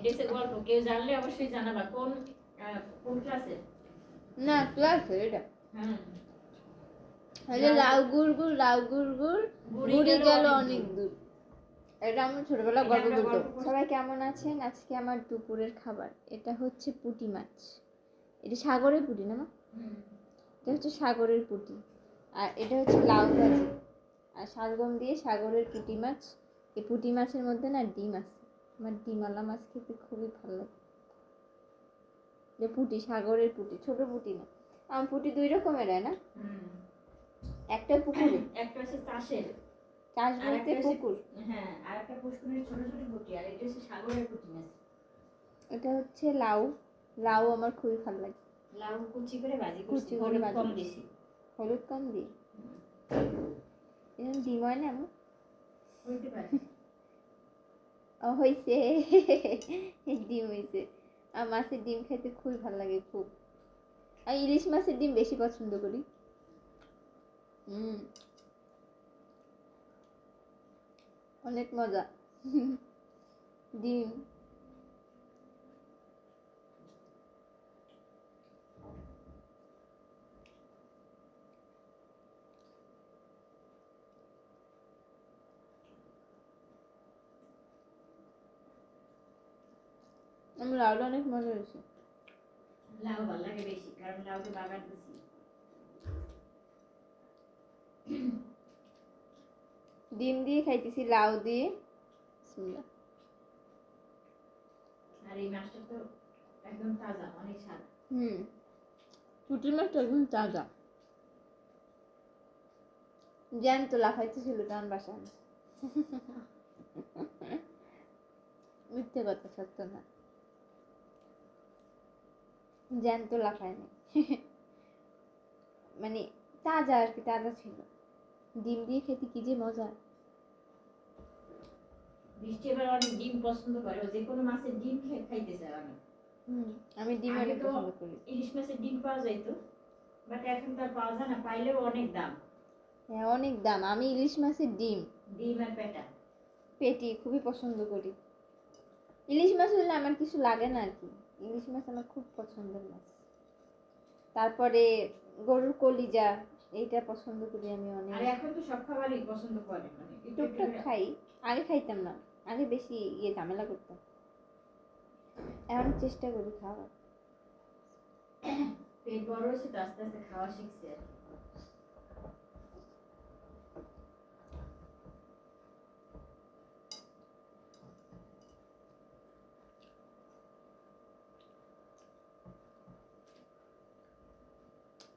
এটা হচ্ছে গল্প কেউ জানলে অবশ্যই জানাবা কোন কোন ক্লাসে না ক্লাস এটা। হ্যাঁ এই লাউ গুড় গুড় লাউ গুড় গুড় বুড়ি গেল অনেক দূর। দূর। এটা আমরা ছোটবেলা গল্প বলতো সবাই কেমন আছেন? আজকে আমার দুপুরের খাবার। এটা হচ্ছে পুঁটি মাছ। এটা সাগরের পুঁটি না মা? এটা হচ্ছে সাগরের পুঁটি। আর এটা হচ্ছে লাউ ভাজি আর শালগম দিয়ে সাগরের পুঁটি মাছ। এই পুঁটি মাছের মধ্যে না ডিম আছে। আমার ডিমালা মাছ খেতে খুবই ভালো লাগে। যে পুঁটি সাগরের পুঁটি ছোট পুঁটি না। আমার পুঁটি দুই রকমের হয় না? একটা পুকুরে। একটা হচ্ছে চাষের। চাষ বলতে পুকুর। হ্যাঁ আর একটা পুষ্করের ছোট ছোট পুঁটি আর এটা হচ্ছে সাগরের পুঁটি মাছ। এটা হচ্ছে লাউ। লাউ আমার খুবই ভালো লাগে। লাউ কুচি করে ভাজি কুচি করে ভাজি কম। দিছি। হলুদ কম দিই। এরকম ডিম হয় না আমার হইতে পারে। ও হয়েছে ডিম হয়েছে আর মাছের ডিম খেতে খুবই ভালো লাগে, খুব। আর ইলিশ মাছের ডিম বেশি পছন্দ করি। হুম। অনেক মজা। ডিম। আমার লাউটা অনেক মজা হয়েছে। লাউ ভালো লাগে বেশি কারণ বাগার দিছি ডিম দিয়ে খাইতেছি লাউ দিয়ে। বিসমিল্লাহ। আর এই মাছটা তো একদম তাজা অনেক স্বাদ। হুম। পুঁটি মাছটা একদম তাজা। লাফাইতেছিল বাসা মিথ্যে কথা সত্য না। জ্যান্ত লাফায়নি। মানে তাজা আর কি তাজা ছিল। ডিম দিয়ে খেতে কি যে মজা। বৃষ্টি এবার অনেক ডিম পছন্দ করে যে কোনো মাছের ডিম খাইতে চায় অনেক। আমি ডিম অনেক তো- পছন্দ করি। ইলিশ মাছের ডিম পাওয়া যাইতো বাট এখন তো পাওয়া যায় না পাইলেও অনেক দাম। হ্যাঁ অনেক দাম। আমি ইলিশ মাছের ডিম। ডিম আর পেটা। পেটি খুবই পছন্দ করি। ইলিশ মাছ হলে আমার কিছু লাগে না আর কি। ইলিশ মাছ আমার খুব পছন্দের মাছ। তারপরে গরুর কলিজা এইটা পছন্দ করি আমি আর অনেক এখন তো সব খাবারই পছন্দ করে মানে একটু একটু টুকটাক খাই আগে খাইতাম না আগে বেশি ইয়ে ঝামেলা করতাম। এখন চেষ্টা করি খাওয়ার। পেট বড় হয়েছে তো আস্তে আস্তে খাওয়া শিখছে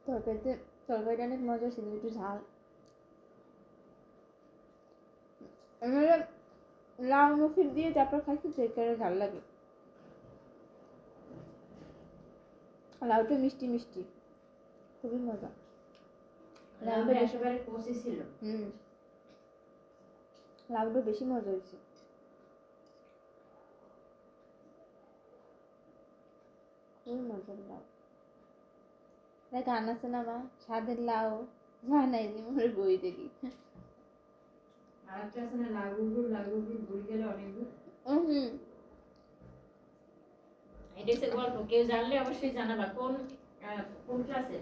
তরকারিতে তরকারিটা অনেক মজা ছিল একটু ঝাল। এবারে লাউ মুখি দিয়ে তারপর খাইছি তো এখানে ঝাল লাগে। লাউটা মিষ্টি মিষ্টি। খুবই মজা। লাউটা লাউটা একেবারে কষে ছিল। হুম। লাউটা বেশি মজা হয়েছে। খুবই মজার লাউ। গান আছে না মা? স্বাদের লাউ। বানাইনি মোর বই দেখি। আছে না ঘুরে গেলে অনেক দূর হুম। এটা হচ্ছে গল্প। কেউ জানলে অবশ্যই জানাবা। কোন কোন ক্লাসে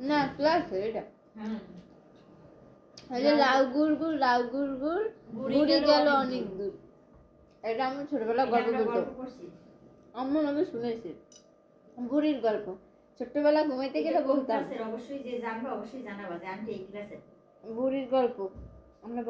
না ক্লাস এটা। হ্যাঁ লাউ গুড় গুড় লাউ গুড় গুড় বুড়ি বুড়ি গেল গেল অনেক দূর। এটা আমরা ছোটবেলা গল্প আমরা করছি। আম্মু আমাকে শুনেছে। বুড়ির গল্প। ছোট্টবেলা ঘুমাইতে গেলে বলতাম। অবশ্যই যে জানবা অবশ্যই জানাবা যে আন্টি এই ক্লাসে। বুড়ির গল্প। আমরা